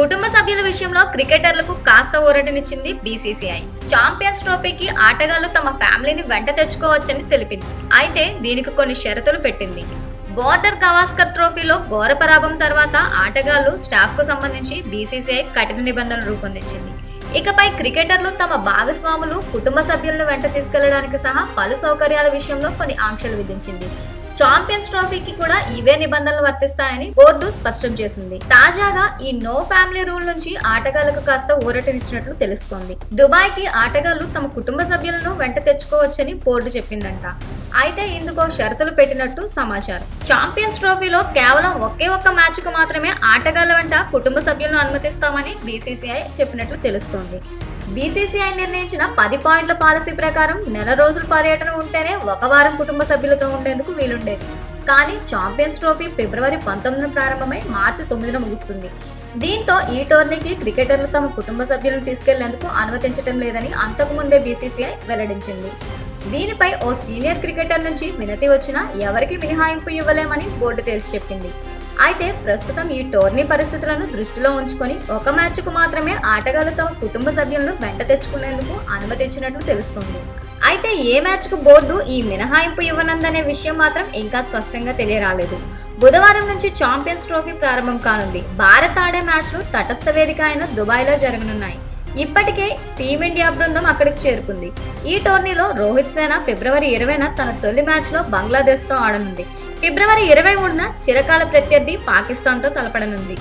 కుటుంబ సభ్యుల విషయంలో క్రికెటర్లకు కాస్త ఊరటనిచ్చింది బీసీసీఐ. ఛాంపియన్స్ ట్రోఫీకి ఆటగాళ్ళు తమ ఫ్యామిలీని వెంట తెచ్చుకోవచ్చని తెలిపింది. అయితే దీనికి కొన్ని షరతులు పెట్టింది. బోర్డర్ గవాస్కర్ ట్రోఫీలో ఘోర పరాభం తర్వాత ఆటగాళ్ళు స్టాఫ్కు సంబంధించి బీసీసీఐ కఠిన నిబంధనలు రూపొందించింది. ఇకపై క్రికెటర్లు తమ భాగస్వాములు కుటుంబ సభ్యులను వెంట తీసుకెళ్ళడానికి సహా పలు సౌకర్యాల విషయంలో కొన్ని ఆంక్షలు విధించింది. ఛాంపియన్స్ ట్రోఫీకి కూడా ఇవే నిబంధనలు వర్తిస్తాయని బోర్డు స్పష్టం చేసింది. తాజాగా ఈ నో ఫ్యామిలీ రూల్ నుంచి ఆటగాళ్ళకు కాస్త ఊరటనిచ్చినట్లు తెలుస్తోంది. దుబాయ్కి ఆటగాళ్ళు తమ కుటుంబ సభ్యులను వెంట తెచ్చుకోవచ్చని బోర్డు చెప్పిందంట. అయితే ఇందుకో షరతులు పెట్టినట్టు సమాచారం. ఛాంపియన్స్ ట్రోఫీలో కేవలం ఒకే ఒక్క మ్యాచ్కు మాత్రమే ఆటగాళ్ళ వెంట కుటుంబ సభ్యులను అనుమతిస్తామని బీసీసీఐ చెప్పినట్లు తెలుస్తోంది. బీసీసీఐ నిర్ణయించిన పది పాయింట్ల పాలసీ ప్రకారం నెల రోజుల పర్యటన ఉంటేనే ఒక వారం కుటుంబ సభ్యులతో ఉండేందుకు వీలుండేది. కానీ ఛాంపియన్స్ ట్రోఫీ ఫిబ్రవరి పంతొమ్మిదిన ప్రారంభమై మార్చి తొమ్మిదిన ముగుస్తుంది. దీంతో ఈ టోర్నీకి క్రికెటర్లు తమ కుటుంబ సభ్యులను తీసుకెళ్ళేందుకు అనుమతించడం లేదని అంతకుముందే బీసీసీఐ వెల్లడించింది. దీనిపై ఓ సీనియర్ క్రికెటర్ నుంచి వినతి వచ్చినా ఎవరికి మినహాయింపు ఇవ్వలేమని బోర్డు తేల్చి చెప్పింది. అయితే ప్రస్తుతం ఈ టోర్నీ పరిస్థితులను దృష్టిలో ఉంచుకొని ఒక మ్యాచ్కు మాత్రమే ఆటగాళ్ళతో తమ కుటుంబ సభ్యులను వెంట తెచ్చుకునేందుకు అనుమతించినట్లు తెలుస్తుంది. అయితే ఏ మ్యాచ్కు బోర్డు ఈ మినహాయింపు ఇవ్వనందనే విషయం మాత్రం ఇంకా స్పష్టంగా తెలియరాలేదు. బుధవారం నుంచి ఛాంపియన్స్ ట్రోఫీ ప్రారంభం కానుంది. భారత్ ఆడే మ్యాచ్లు తటస్థ వేదిక అయిన దుబాయ్లో జరగనున్నాయి. ఇప్పటికే టీమిండియా బృందం అక్కడికి చేరుకుంది. ఈ టోర్నీలో రోహిత్ సేన ఫిబ్రవరి ఇరవైన తన తొలి మ్యాచ్లో బంగ్లాదేశ్తో ఆడనుంది. ఫిబ్రవరి ఇరవై మూడున చిరకాల ప్రత్యర్థి పాకిస్తాన్తో తలపడనుంది.